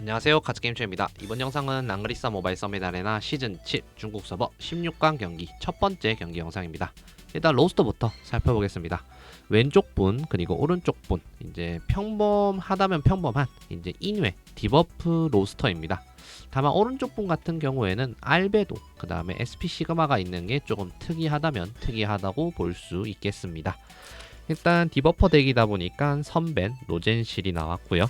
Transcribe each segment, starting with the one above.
안녕하세요. 카츠게임쇼입니다. 이번 영상은 랑그리사 모바일 서밋 아레나 시즌 7 중국 서버 16강 경기 첫 번째 경기 영상입니다. 일단 로스터부터 살펴보겠습니다. 왼쪽 분 그리고 오른쪽 분 이제 평범하다면 평범한 이제 인외 디버프 로스터입니다. 다만 오른쪽 분 같은 경우에는 알베도 그 다음에 SP 시그마가 있는 게 조금 특이하다면 특이하다고 볼 수 있겠습니다. 일단 디버퍼 덱이다 보니까 선벤 로젠실이 나왔고요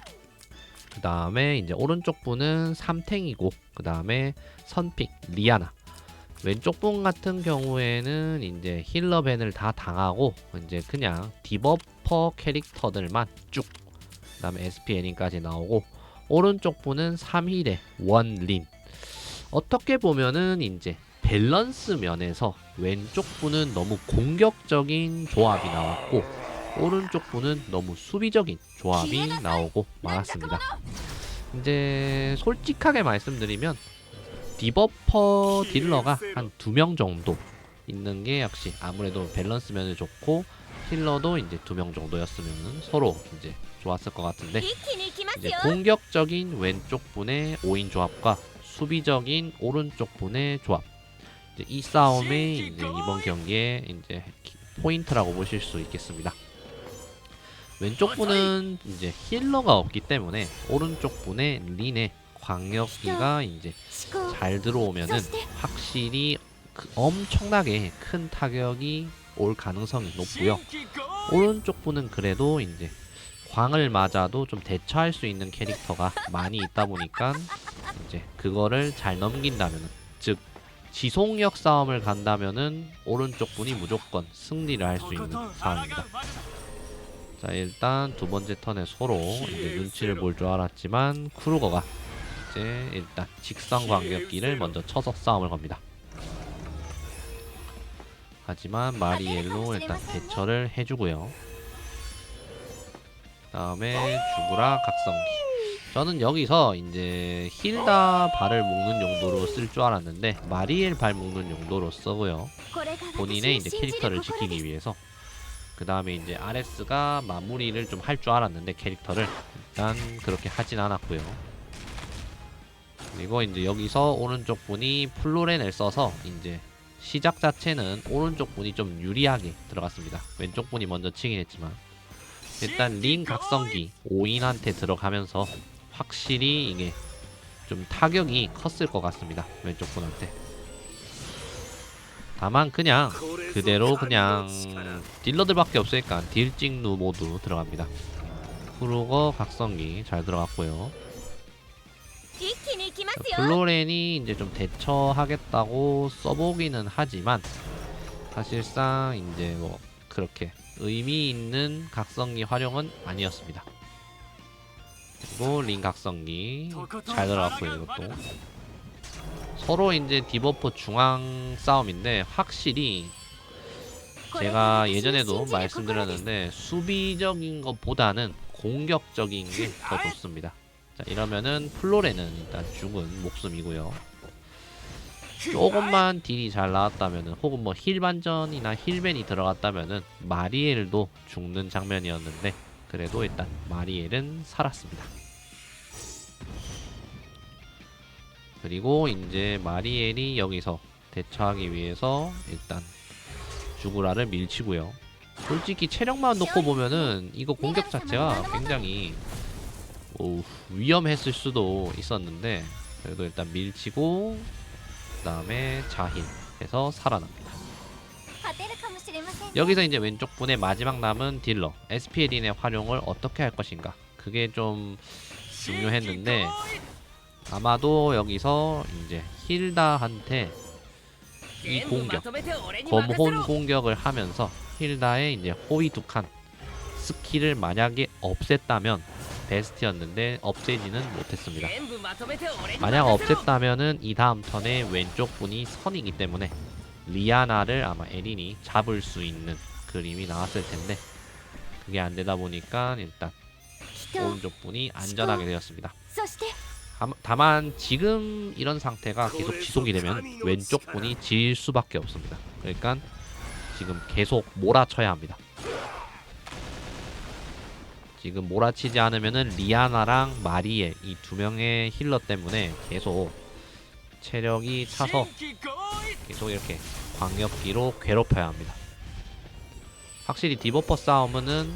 그 다음에 이제 오른쪽 분은 삼탱이고 그 다음에 선픽 리아나. 왼쪽 분 같은 경우에는 이제 힐러 밴을 다 당하고 이제 그냥 디버퍼 캐릭터들만 쭉 그 다음에 SP 애닝까지 나오고 오른쪽 분은 3힐의 원린. 어떻게 보면은 이제 밸런스 면에서 왼쪽 분은 너무 공격적인 조합이 나왔고 오른쪽 분은 너무 수비적인 조합이 나오고 말았습니다. 이제 솔직하게 말씀드리면 디버퍼 딜러가 한 두 명 정도 있는 게 역시 아무래도 밸런스 면이 좋고 힐러도 이제 두 명 정도였으면 서로 이제 좋았을 것 같은데 이제 공격적인 왼쪽 분의 5인 조합과 수비적인 오른쪽 분의 조합 이 싸움이 이제 이번 경기에 이제 포인트라고 보실 수 있겠습니다. 왼쪽 아, 분은 이제 힐러가 없기 때문에 오른쪽 분의 린의 광역기가 이제 잘 들어오면은 확실히 그 엄청나게 큰 타격이 올 가능성이 높고요. 오른쪽 분은 그래도 이제 광을 맞아도 좀 대처할 수 있는 캐릭터가 많이 있다 보니까 이제 그거를 잘 넘긴다면 즉 지속력 싸움을 간다면은 오른쪽 분이 무조건 승리를 할 수 있는 상황입니다. 자 일단 두 번째 턴에 서로 이제 눈치를 볼 줄 알았지만 크루거가 이제 일단 직선 관격기를 먼저 쳐서 싸움을 겁니다. 하지만 마리엘로 일단 대처를 해주고요. 다음에 주구라 각성기. 저는 여기서 이제 힐다 발을 묶는 용도로 쓸 줄 알았는데 마리엘 발 묶는 용도로 쓰고요. 본인의 이제 캐릭터를 지키기 위해서 그 다음에 이제 RS가 마무리를 좀 할 줄 알았는데 캐릭터를 일단 그렇게 하진 않았고요. 그리고 이제 여기서 오른쪽 분이 플로렌을 써서 이제 시작 자체는 오른쪽 분이 좀 유리하게 들어갔습니다. 왼쪽 분이 먼저 치긴 했지만 일단 링 각성기 5인한테 들어가면서 확실히 이게 좀 타격이 컸을 것 같습니다. 왼쪽 분한테. 다만 그냥 그대로 그냥 딜러들밖에 없으니까 딜찍루 모두 들어갑니다. 후로거 각성기 잘 들어갔고요. 자, 플로렌이 이제 좀 대처하겠다고 써보기는 하지만 사실상 이제 뭐 그렇게 의미 있는 각성기 활용은 아니었습니다. 그리고 링 각성기 잘 들어갔고요 이것도. 서로 이제 디버프 중앙 싸움인데 확실히 제가 예전에도 말씀드렸는데 수비적인 것보다는 공격적인 게 더 좋습니다. 자 이러면은 플로레는 일단 죽은 목숨이고요. 조금만 딜이 잘 나왔다면은 혹은 뭐 힐 반전이나 힐벤이 들어갔다면은 마리엘도 죽는 장면이었는데 그래도 일단 마리엘은 살았습니다. 그리고 이제 마리엘이 여기서 대처하기 위해서 일단 주구라를 밀치고요. 솔직히 체력만 놓고 보면은 이거 공격 자체가 굉장히 오, 위험했을 수도 있었는데 그래도 일단 밀치고 그 다음에 자힐 해서 살아납니다. 여기서 이제 왼쪽 분의 마지막 남은 딜러 스피어린의 활용을 어떻게 할 것인가 그게 좀 중요했는데 아마도 여기서 이제 힐다한테 이 공격 검혼 공격을 하면서 힐다의 이제 호위 두 칸 스킬을 만약에 없앴다면 베스트였는데 없애지는 못했습니다. 만약 없앴다면은 이 다음 턴에 왼쪽 분이 선이기 때문에 리아나를 아마 에린이 잡을 수 있는 그림이 나왔을 텐데 그게 안 되다 보니까 일단 人 오른쪽 분이 안전하게 되었습니다. 다만 지금 이런 상태가 계속 지속이 되면 왼쪽 분이 질 수밖에 없습니다. 그러니까 지금 계속 몰아쳐야 합니다. 지금 몰아치지 않으면은 리아나랑 마리에 이 두 명의 힐러 때문에 계속 체력이 차서 계속 이렇게 광역기로 괴롭혀야 합니다. 확실히 디버퍼 싸움은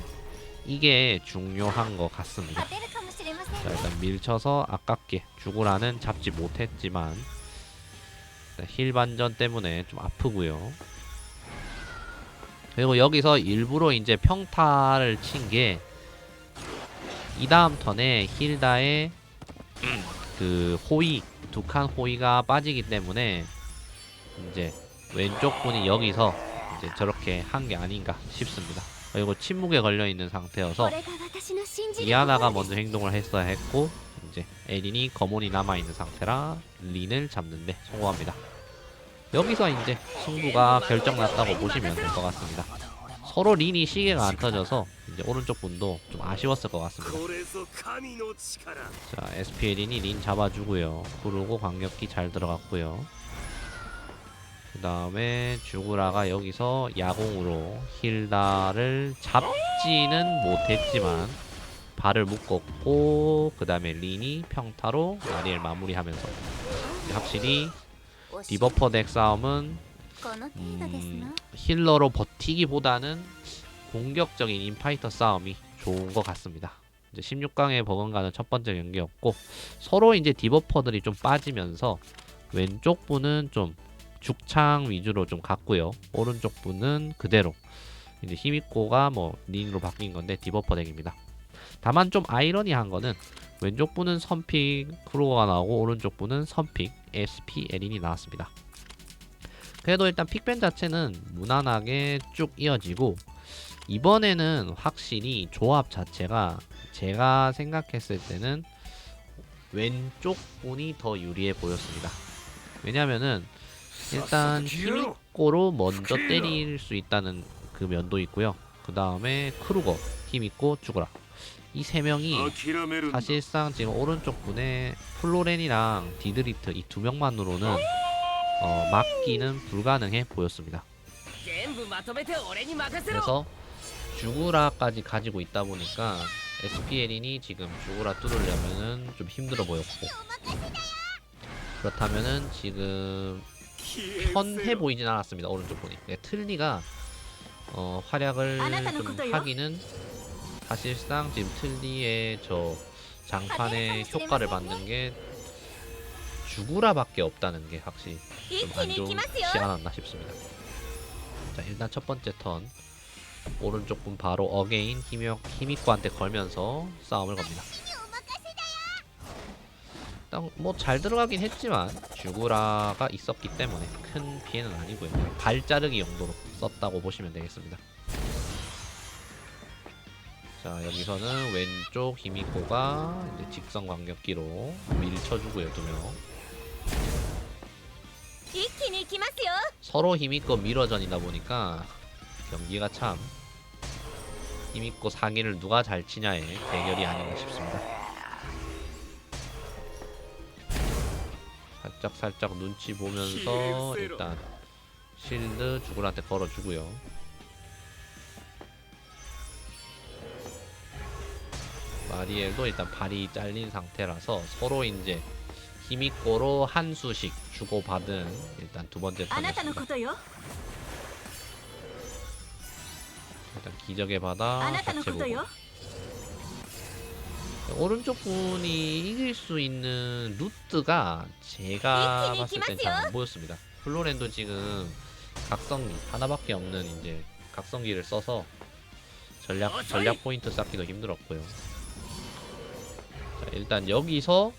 이게 중요한 것 같습니다. 자 일단 밀쳐서 아깝게 죽으라는 잡지 못했지만 힐 반전 때문에 좀 아프고요 그리고 여기서 일부러 이제 평타를 친 게 이 다음 턴에 힐다의 그 호의 두칸 호의가 빠지기 때문에 이제 왼쪽 분이 여기서 이제 저렇게 한 게 아닌가 싶습니다. 그리고 침묵에 걸려 있는 상태여서 이하나가 먼저 행동을 했어야 했고 이제 에린이 검온이 남아있는 상태라 린을 잡는데 성공합니다. 여기서 이제 승부가 결정났다고 보시면 될 것 같습니다. 서로 린이 시계가 안 터져서 이제 오른쪽 분도 좀 아쉬웠을 것 같습니다. 자, SP 에린이 린 잡아주고요. 부르고 광역기 잘 들어갔고요. 그 다음에 주구라가 여기서 야공으로 힐다를 잡지는 못했지만 발을 묶었고 그 다음에 린이 평타로 아리엘 마무리하면서 확실히 디버퍼 덱 싸움은 음, 힐러로 버티기보다는 공격적인 인파이터 싸움이 좋은 것 같습니다. 이제 16강의 버건가는 첫 번째 경기였고 서로 이제 디버퍼들이 좀 빠지면서 왼쪽 분은 좀 죽창 위주로 좀 갔고요. 오른쪽 분은 그대로 이제 히미코가 뭐 린으로 바뀐 건데 디버퍼 덱입니다. 다만 좀 아이러니한 거는 왼쪽 분은 선픽 크루거가 나오고 오른쪽 분은 선픽 SP 에린이 나왔습니다. 그래도 일단 픽밴 자체는 무난하게 쭉 이어지고 이번에는 확실히 조합 자체가 제가 생각했을 때는 왼쪽 분이 더 유리해 보였습니다. 왜냐면은 일단 히미코로 먼저 때릴 수 있다는 그 면도 있고요. 그 다음에 크루거, 히미코, 죽어라 이 세 명이 아, 사실상 지금 오른쪽 분에 플로렌이랑 디드리트 이 두 명만으로는 어, 막기는 불가능해 보였습니다. 그래서 주구라까지 가지고 있다 보니까 SPL이 지금 주구라 뚫으려면 좀 힘들어 보였고 그렇다면은 지금 편해 보이진 않았습니다 오른쪽 분이. 네, 틀니가 어, 활약을 아, 좀 하기는 사실상 지금 틀리의 저 장판의 효과를 받는 게 죽으라밖에 없다는 게 확실히 좀 안 좋지 않았나 싶습니다. 자 일단 첫 번째 턴 오른쪽 분 바로 어게인 힘이, 힘이과한테 걸면서 싸움을 겁니다. 뭐잘 들어가긴 했지만 죽으라가 있었기 때문에 큰 피해는 아니고요. 발 자르기 용도로 썼다고 보시면 되겠습니다. 자 여기서는 왼쪽 히미코가 이제 직선 광격기로 밀쳐주고요 두명. 서로 힘있고 밀어전이다 보니까 경기가 참 힘있고 사기를 누가 잘 치냐의 대결이 아닌가 싶습니다. 살짝살짝 살짝 눈치 보면서 일단 실드 죽을한테 걸어주고요. 아리엘도 일단 발이 잘린 상태라서 서로 이제 힘있고로 한 수씩 주고받은 일단 두 번째 턴이었습니다. 일단 기적의 바다 자체 보고 네, 오른쪽 분이 이길 수 있는 루트가 제가 봤을 땐 잘 안 보였습니다. 플로렌도 지금 각성기 하나밖에 없는 이제 각성기를 써서 전략 전략 포인트 쌓기도 힘들었고요. 일단 여기서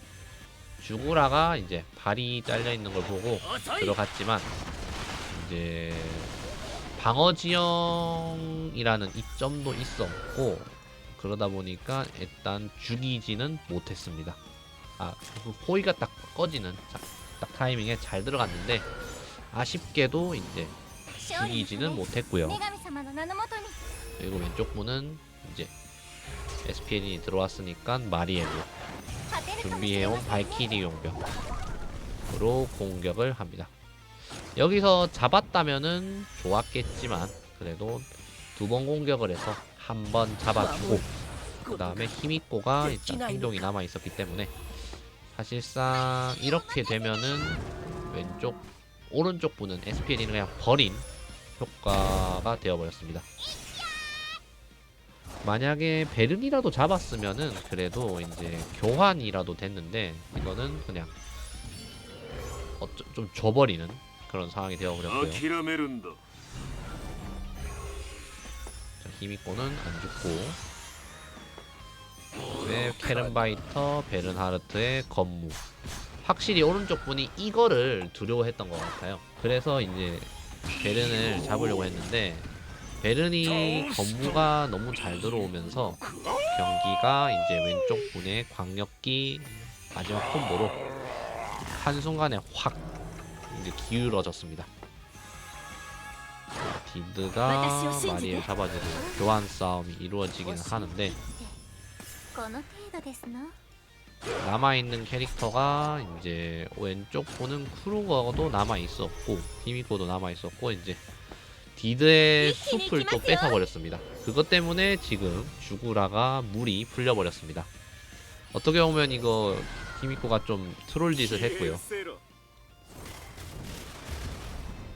주구라가 이제 발이 잘려 있는 걸 보고 들어갔지만 이제 방어 지형이라는 이점도 있었고 그러다 보니까 일단 죽이지는 못했습니다. 아, 그 포위가 딱 꺼지는 딱 타이밍에 잘 들어갔는데 아쉽게도 이제 죽이지는 못했고요. 그리고 왼쪽 분은 SPN이 들어왔으니까 마리에로 준비해온 발키리 용병으로 공격을 합니다. 여기서 잡았다면은 좋았겠지만 그래도 두 번 공격을 해서 한 번 잡아주고 그 다음에 힘있고가 일단 행동이 남아있었기 때문에 사실상 이렇게 되면은 왼쪽 오른쪽 분은 SPN이 그냥 버린 효과가 되어버렸습니다. 만약에 베른이라도 잡았으면은 그래도 이제 교환이라도 됐는데 이거는 그냥 어쩌, 좀 줘버리는 그런 상황이 되어버렸고요. 자, 히미코는 안 죽고. 네, 캐른바이터 베른하르트의 건무. 확실히 오른쪽 분이 이거를 두려워했던 것 같아요. 그래서 이제 베른을 잡으려고 했는데 베르니 건무가 너무 잘 들어오면서 경기가 이제 왼쪽 분의 광역기 마지막 콤보로 한순간에 확 이제 기울어졌습니다. 디드가 마리를 잡아주는 교환 싸움이 이루어지기는 하는데 남아있는 캐릭터가 이제 왼쪽 보는 크루거도 남아있었고 히미코도 남아있었고 이제 디드의 숲을 또 뺏어버렸습니다. 그것 때문에 지금 주구라가 물이 풀려버렸습니다. 어떻게 보면 이거 키미코가 좀 트롤 짓을 했고요.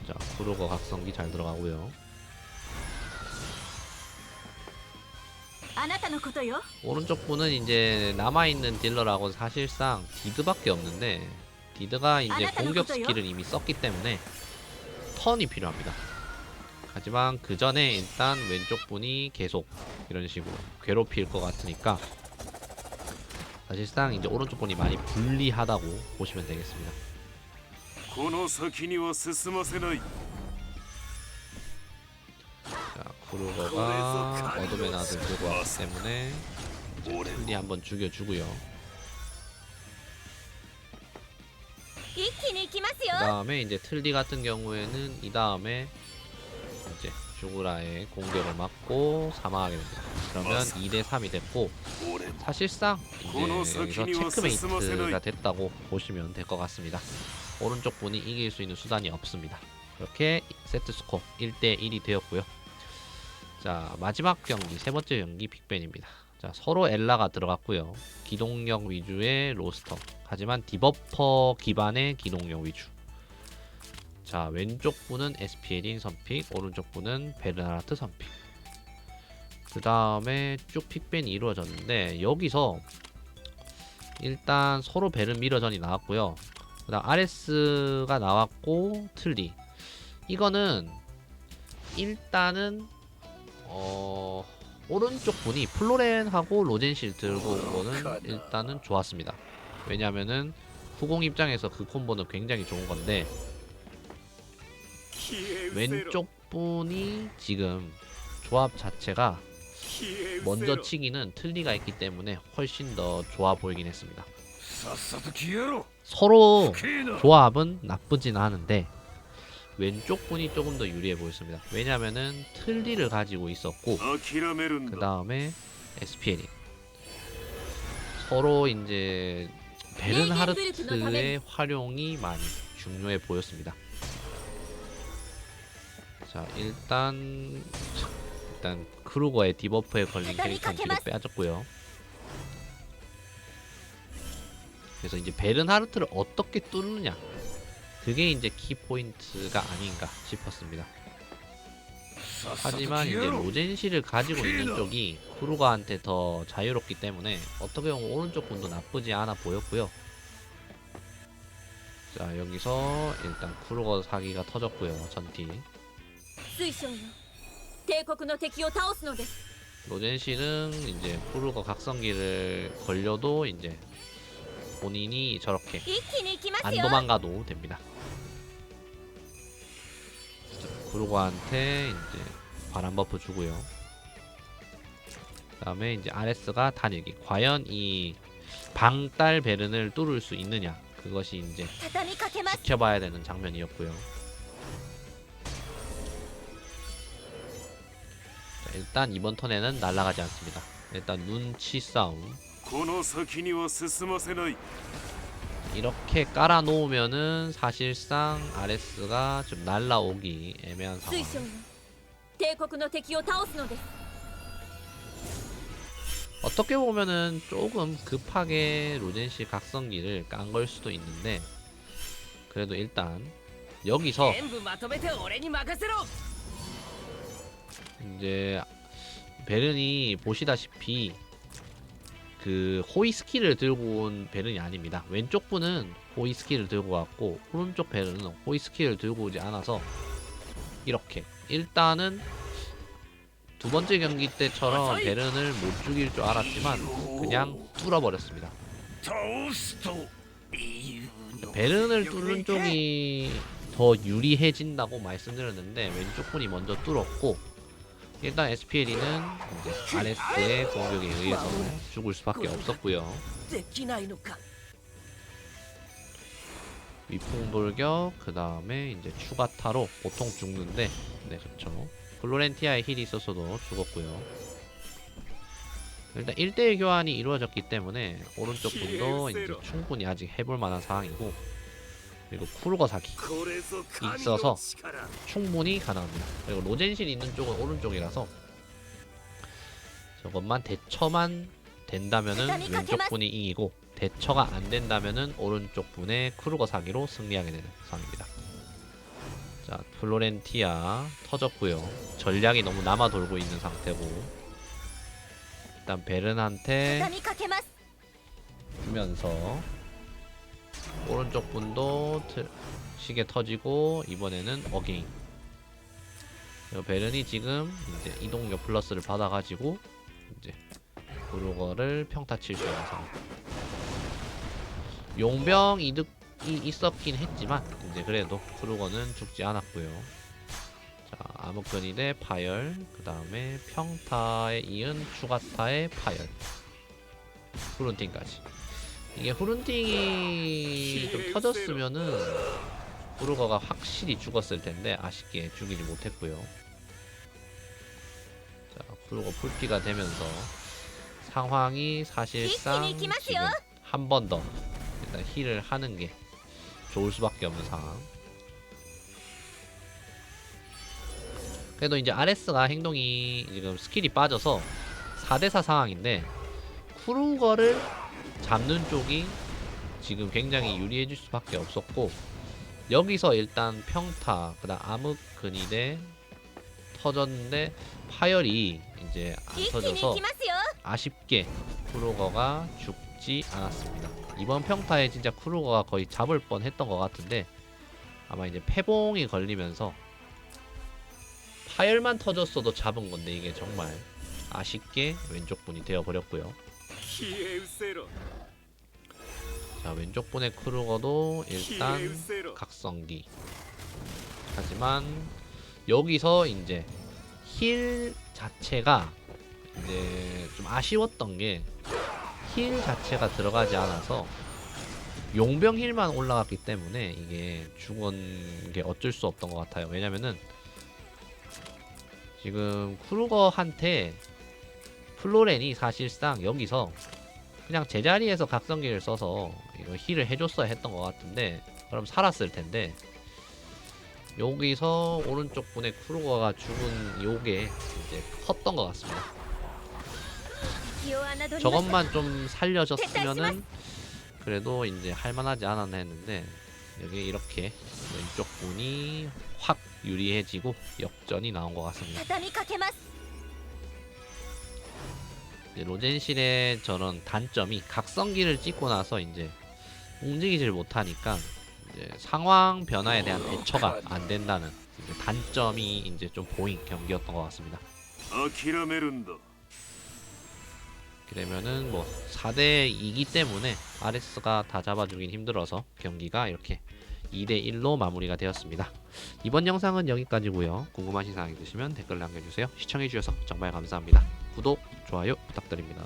자, 구로거 각성기 잘 들어가고요. 오른쪽 분은 이제 남아있는 딜러라고 사실상 디드밖에 없는데 디드가 이제 공격 스킬을 이미 썼기 때문에 턴이 필요합니다. 하지만 그 전에 일단 왼쪽 분이 계속 이런 식으로 괴롭힐 것 같으니까 사실상 이제 오른쪽 분이 많이 불리하다고 보시면 되겠습니다. この先には進ませない 자, 크루거가 어둠의 낫을 들고 왔기 때문에 이제 틀리 한번 죽여주고요. 一気に行きますよ 그 다음에 이제 틀리 같은 경우에는 이 다음에 이제 주구라의 공격을 맞고 사망하게 됩니다. 그러면 2대 3이 됐고 사실상 이제 여기서 체크메이트가 됐다고 보시면 될 것 같습니다. 오른쪽 분이 이길 수 있는 수단이 없습니다. 이렇게 세트 스코어 1대 1이 되었고요. 자 마지막 경기 세 번째 경기 빅벤입니다. 자 서로 엘라가 들어갔고요. 기동력 위주의 로스터. 하지만 디버퍼 기반의 기동력 위주. 자 왼쪽 분은 에스피에린 선픽 오른쪽 분은 베르나르트 선픽. 그 다음에 쭉 픽벤이 이루어졌는데 여기서 일단 서로 베른 미러전이 나왔고요. 그 다음 아레스가 나왔고 틀리. 이거는 일단은 어... 오른쪽 분이 플로렌하고 로젠실 들고 온 거는 일단은 좋았습니다. 왜냐면은 후공 입장에서 그 콤보는 굉장히 좋은 건데 왼쪽 분이 지금 조합 자체가 먼저 치기는 틀리가 있기 때문에 훨씬 더 좋아 보이긴 했습니다. 서로 조합은 나쁘진 않은데 왼쪽 분이 조금 더 유리해 보였습니다. 왜냐면은 틀리를 가지고 있었고 그 다음에 SPL이 서로 이제 베른하르트의 활용이 많이 중요해 보였습니다. 자 일단 일단 크루거의 디버프에 걸린 아, 캐릭터는 뒤로 빼줬고요. 그래서 이제 베른하르트를 어떻게 뚫느냐. 그게 이제 키포인트가 아닌가 싶었습니다. 하지만 이제 로젠시를 가지고 있는 쪽이 크루거한테 더 자유롭기 때문에 어떻게 보면 오른쪽 군도 나쁘지 않아 보였고요. 자 여기서 일단 크루거 사기가 터졌고요 전티. 水晶よ帝国の敵を倒すのです 로젠시는 이제 쿠루가 각성기를 걸려도 이제 본인이 저렇게 一気に行きます 안 よ 도망가도 됩니다. 구르고한테 이제 바람 버프 주고요. 그다음에 이제 아레스가 단일기. 과연 이 방딸 베른을 뚫을 수 있느냐? 그것이 이제 畳みかけます 지켜봐야 되는 장면이었고요. 일단 이번 턴에는 날아가지 않습니다. 일단 눈치 싸움. 이렇게 깔아놓으면은 사실상 아레스가 좀 날라오기 애매한 상황. 어떻게 보면은 조금 급하게 로젠시 각성기를 깐 걸 수도 있는데 그래도 일단 여기서 이제 베른이 보시다시피 그 호이 스킬을 들고 온 베른이 아닙니다. 왼쪽 분은 호이 스킬을 들고 왔고 오른쪽 베른은 호이 스킬을 들고 오지 않아서 이렇게 일단은 두 번째 경기 때처럼 베른을 못 죽일 줄 알았지만 그냥 뚫어버렸습니다. 그러니까 베른을 뚫는 쪽이 더 유리해진다고 말씀드렸는데 왼쪽 분이 먼저 뚫었고 일단 SPL이는 RS의 공격에 의해서 죽을 수밖에 없었고요. 위풍불격 그 다음에 이제 추가타로 보통 죽는데 네 그쵸 플로렌티아의 힐이 있었어도 죽었고요 일단 1대1 교환이 이루어졌기 때문에 오른쪽 분도 이제 충분히 아직 해볼 만한 상황이고 그리고 쿨거 사기 있어서 충분히 가능합니다. 그리고 로젠실 있는 쪽은 오른쪽이라서 저것만 대처만 된다면은 왼쪽 분이 이기고 대처가 안 된다면은 오른쪽 분의 크루거 사기로 승리하게 되는 상황입니다. 자 플로렌티아 터졌고요. 전략이 너무 남아 돌고 있는 상태고 일단 베른한테 주면서 오른쪽 분도 트- 시계 터지고 이번에는 어게인. 베른이 지금 이제 이동력 플러스를 받아가지고 이제 브루거를 평타 칠 수 있는 상황. 용병 이득이 있었긴 했지만 이제 그래도 브루거는 죽지 않았고요. 자 암흑근이 대 파열 그 다음에 평타에 이은 추가타의 파열. 후룬팅까지. 이게 후룬팅이 좀 터졌으면은 브루거가 확실히 죽었을 텐데 아쉽게 죽이지 못했고요. 자, 브루거 풀피가 되면서 상황이 사실상 한 번 더 일단 힐을 하는 게 좋을 수밖에 없는 상황. 그래도 이제 아레스가 행동이 지금 스킬이 빠져서 4대4 상황인데 쿠루거를 잡는 쪽이 지금 굉장히 유리해질 수밖에 없었고 여기서 일단 평타 그다음 암흑근이대 터졌는데 파열이 이제 안 터져서 아쉽게 크루거가 죽지 않았습니다. 이번 평타에 진짜 크루거가 거의 잡을 뻔했던 것 같은데 아마 이제 폐봉이 걸리면서 파열만 터졌어도 잡은 건데 이게 정말 아쉽게 왼쪽 분이 되어버렸고요. 자 왼쪽 분의 크루거도 일단 각성기. 하지만 여기서 이제 힐 자체가 이제 좀 아쉬웠던 게 힐 자체가 들어가지 않아서 용병 힐만 올라갔기 때문에 이게 죽은 게 어쩔 수 없던 것 같아요. 왜냐면은 지금 크루거한테 플로렌이 사실상 여기서 그냥 제자리에서 각성기를 써서 이거 힐을 해줬어야 했던 것 같은데 그럼 살았을 텐데. 여기서 오른쪽 분의 크루거가 죽은 요게 이제 컸던 것 같습니다. 저것만 좀 살려졌으면은 그래도 이제 할만하지 않았나 했는데 여기 이렇게 왼쪽 분이 확 유리해지고 역전이 나온 것 같습니다. 로젠실의 저런 단점이 각성기를 찍고 나서 이제 움직이질 못하니까 이제 상황 변화에 대한 대처가 안 된다는 이제 단점이 이제 좀 보인 경기였던 것 같습니다. 아키라메른다. 그러면은 뭐 4대 2기 때문에 아레스가 다 잡아주긴 힘들어서 경기가 이렇게 2대 1로 마무리가 되었습니다. 이번 영상은 여기까지고요. 궁금하신 사항 있으시면 댓글 남겨주세요. 시청해주셔서 정말 감사합니다. 구독, 좋아요 부탁드립니다.